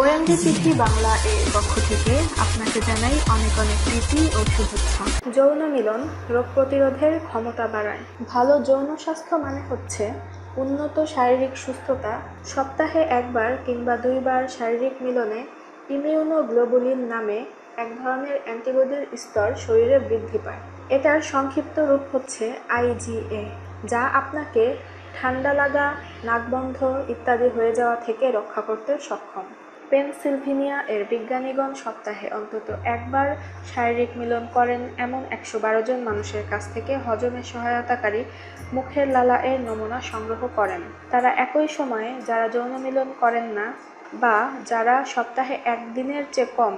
ওএমডিপিটি বাংলা এর পক্ষ থেকে আপনাকে জানাই অনেক অনেক প্রীতি ও শুভেচ্ছা। যৌন মিলন, রোগ প্রতিরোধের ক্ষমতা বাড়ায়। ভালো যৌন স্বাস্থ্য মানে হচ্ছে উন্নত শারীরিক সুস্থতা। সপ্তাহে একবার কিংবা দুইবার শারীরিক মিলনে ইমিউনোগ্লোবুলিন নামে এক ধরনের অ্যান্টিবডির স্তর শরীরে বৃদ্ধি পায়। এটার সংক্ষিপ্ত রূপ হচ্ছে আইজিএ যা আপনাকে ঠান্ডা লাগা নাকবন্ধ ইত্যাদি হয়ে যাওয়া থেকে রক্ষা করতে সক্ষম। পেনসিলভেনিয়া এর বিজ্ঞানীগণ সপ্তাহে অন্তত একবার শারীরিক মিলন করেন এমন একশো বারো জন মানুষের কাছ থেকে হজমে সহায়তাকারী মুখের লালা এর নমুনা সংগ্রহ করেন। তারা একই সময়ে যারা যৌন মিলন করেন না বা যারা সপ্তাহে একদিনের চেয়ে কম,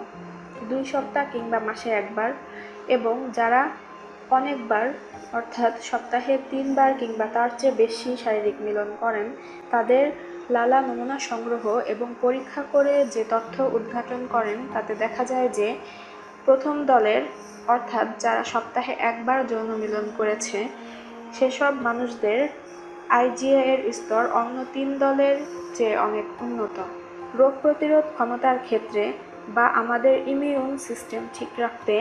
দুই সপ্তাহ কিংবা মাসে একবার, এবং যারা অনেকবার, অর্থাৎ সপ্তাহে তিনবার কিংবা তার চেয়ে বেশি শারীরিক মিলন করেন, তাদের লালা নমুনা সংগ্রহ এবং পরীক্ষা করে যে তথ্য উদ্ঘাটন করেন, তাতে দেখা যায় যে প্রথম দলের, অর্থাৎ যারা সপ্তাহে একবার যৌন মিলন করেছে, সেসব মানুষদের আইজিএ এর স্তর অন্য তিন দলের চেয়ে অনেক উন্নত। রোগ প্রতিরোধ ক্ষমতার ক্ষেত্রে বা আমাদের ইমিউন সিস্টেম ঠিক রাখতে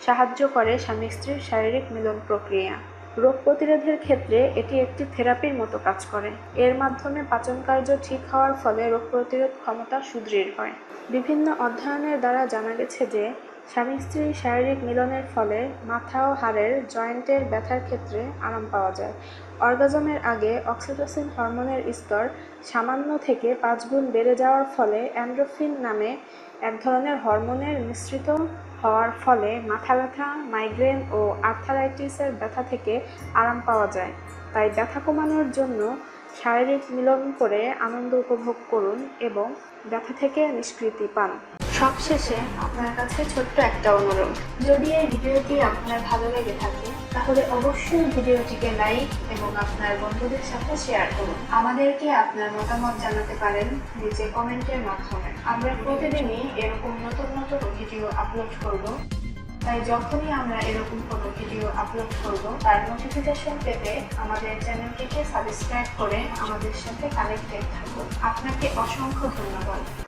সাহায্য করে স্বামী স্ত্রীর শারীরিক মিলন প্রক্রিয়া। রোগ প্রতিরোধের ক্ষেত্রে এটি একটি থেরাপির মতো কাজ করে। এর মাধ্যমে পাচন কার্য ঠিক হওয়ার ফলে রোগ প্রতিরোধ ক্ষমতা সুদৃঢ় হয়। বিভিন্ন অধ্যয়নের দ্বারা জানা গেছে যে স্বামী স্ত্রীর শারীরিক মিলনের ফলে মাথা ও হাড়ের জয়েন্টের ব্যথার ক্ষেত্রে আরাম পাওয়া যায়। অর্গাজমের আগে অক্সিটোসিন হরমোনের স্তর সামান্য থেকে পাঁচ গুণ বেড়ে যাওয়ার ফলে অ্যান্ড্রোফিন নামে এক ধরনের হরমোনের মিশ্রিত হওয়ার ফলে মাথা ব্যথা, মাইগ্রেন ও আর্থারাইটিসের ব্যথা থেকে আরাম পাওয়া যায়। তাই ব্যথা কমানোর জন্য শারীরিক মিলন করে আনন্দ উপভোগ করুন এবং ব্যথা থেকে নিষ্কৃতি পান। সবশেষে আপনার কাছে ছোট্ট একটা অনুরোধ। যদি এই ভিডিওটি আপনার ভালো লেগে থাকে, তাহলে অবশ্যই ভিডিওটিকে লাইক এবং আপনার বন্ধুদের সাথে শেয়ার করুন। আমাদেরকে আপনার মতামত জানাতে পারেন নিচে কমেন্টের মাধ্যমে। আমরা প্রতিদিনই এরকম নতুন নতুন ভিডিও আপলোড করব। তাই যখনই আমরা এরকম কোনো ভিডিও আপলোড করব, তার নোটিফিকেশন পেতে আমাদের চ্যানেলটিকে সাবস্ক্রাইব করে আমাদের সাথে কানেক্টেড থাকুন। আপনাকে অসংখ্য ধন্যবাদ।